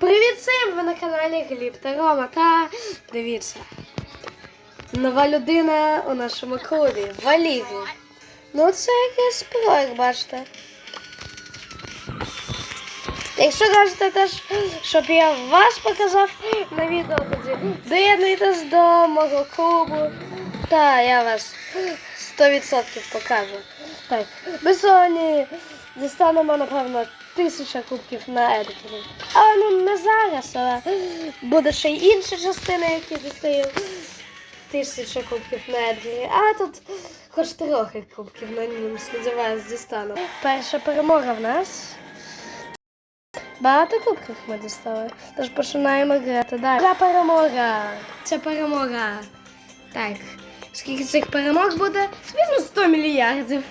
Привіт всім! Ви на каналі Гліб та Рома. Та дивіться. Нова людина у нашому клубі. Валігу. Ну це якийсь проект, бачите. Якщо кажете теж, щоб я вас показав на відео, тоді доєднуйтесь до мого клубу. Та я вас 100% покажу. Так, ми сьогодні дістанемо, напевно, тисяча кубків на Едгері. Але ну не зараз, але буде ще й інша частина, які дістаю тисяча кубків на Едгері. А тут хоч трохи кубків на ньому, сподіваюсь, дістану. Перша перемога в нас. Багато кубків ми дістали. Тож починаємо грати далі. Ця перемога. Це перемога. Так. Скільки цих перемог буде? Звісно, 100 мільярдів.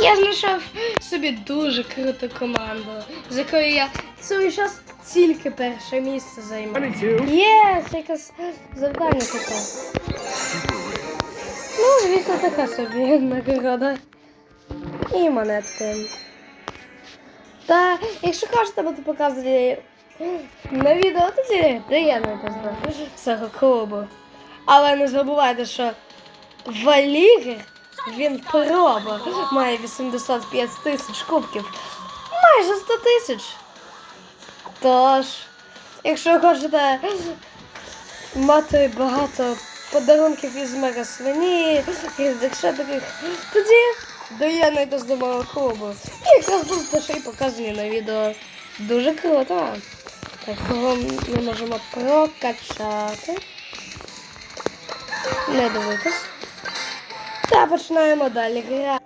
Я знайшов собі дуже круту команду, з якою я цілий час тільки перше місце займаю. Є, це якесь завдання таке. Ну, звісно, така собі нагорода. І монетки. Та якщо хочете бути показані на відео, тоді доєднуйтесь до цього клубу. Але не забувайте, що Валігер, він проба, має 85 тисяч кубків. Майже 100 тисяч. Тож, якщо хочете мати багато подарунків із мега свині, якщо таких, тоді доєднуйтесь до мого клубу. І якраз ще й показані на відео. Дуже круто. Так, кого ми можемо прокачати. Не дивитись. Та починаємо далі грати.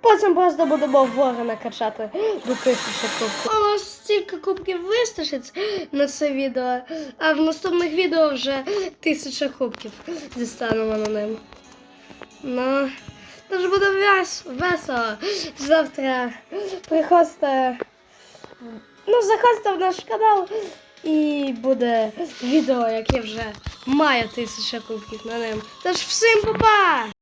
Потім просто будемо ворона качати до тисячі кубків. У нас стільки кубків вистачить на це відео, а в наступних відео вже тисяча кубків дістанемо на ним. Ну, тож буде вес, весело. Завтра приходьте, ну, заходьте в наш канал і буде відео, яке вже має тисяча кубків на ним. Тож всім па-па!